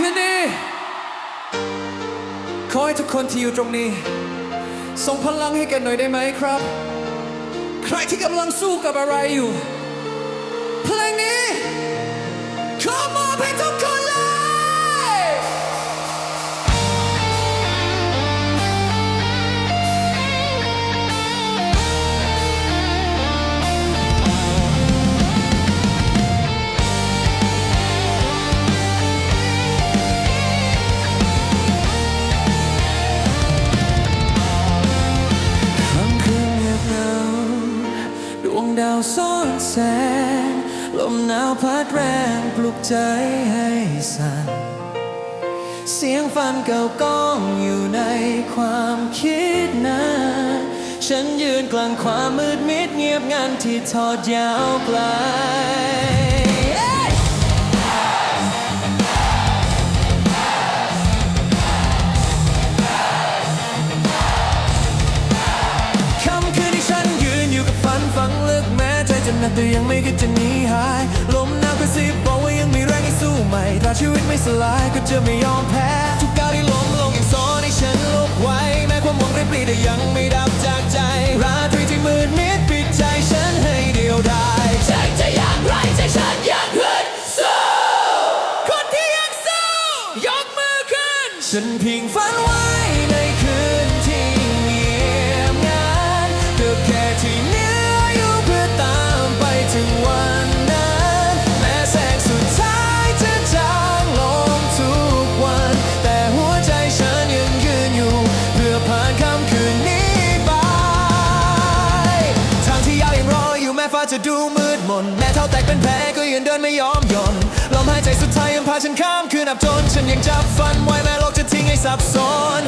คืนนี้ ขอให้ทุกคนที่อยู่ตรงนี้ ส่งพลังให้กันหน่อยได้ไหมครับ ใครที่กำลังสู้กับอะไรอยู่ เพลงนี้ขอมอบให้ทุาวซ่อนแสง ลมหนาวพัดแรงปลุกใจให้สั่น เสียงฟันเก่าก้องอยู่ในความคิดนานฉันยืนกลางความมืดมิดเงียบงันที่ทอดยาวไกล ม้ใจจะหนักแต่ยังไม่คิดจะหนีหาย ลมหนาวกระซิบบอกว่ายังมีแรงให้สู้ใหม่ถ้าชีวิตไม่สลายก็จะไม่ยอมแพ้ ทุกก้าวที่ล้มลงยังสอนให้ฉันลุกไหวแม้ความหวังริบหรี่แต่ยังไม่ดับจากใจ ราตรีที่มืดมิดปิดใจฉันให้เดียวดายใจจะอย่างไรใจฉันยังฮึดสู้คนที่ยังสู้ยกมือขึ้น ฉันเพียงฝันไว้ จะดูมืดมน แม้เท้าแตกเป็นแผลก็ยังเดินไม่ยอมยอนลมหายใจสุดท้ายยังพาฉันข้ามคืนอับจน ฉันยังจับฟันไว้แม้โลกจะทิ้งให้สับสน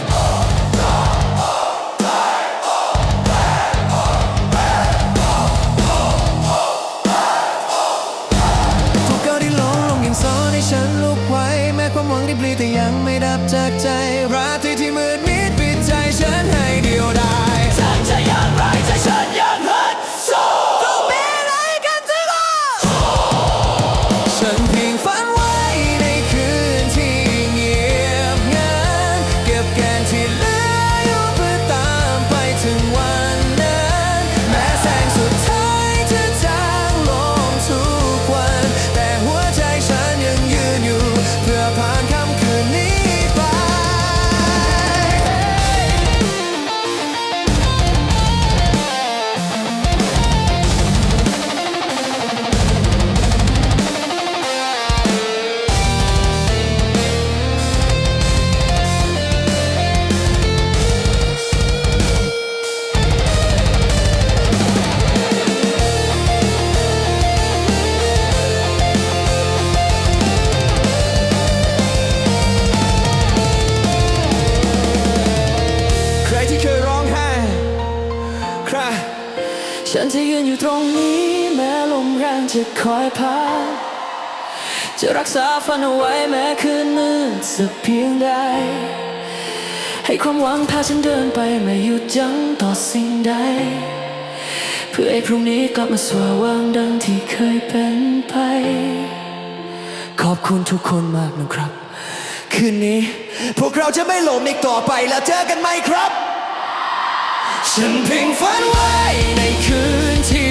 ทุกก้าวที่ล้มลงยังสอนให้ฉันลุกไหวแม้ความหวังที่ปลีแต่ยังไม่ดับจากใจราตรีที่มืด ที่เคยร้องไห้ใครฉันจะยืนอยู่ตรงนี้แม้ลมแรงจะคอยพัดจะรักษาฝันเอาไว้แม้คืนมืดสักเพียงใด ให้ความหวังพาฉันเดินไปไม่หยุดยั้งต่อสิ่งใด เพื่อให้พรุ่งนี้กลับมาสว่างดังที่เคยเป็นไป ขอบคุณทุกคนมากนะครับ คืนนี้พวกเราจะไม่หลมอีกต่อไปแล้วเจอกันไหมครับ ฉันเพียงฝันไว้ในคืนที่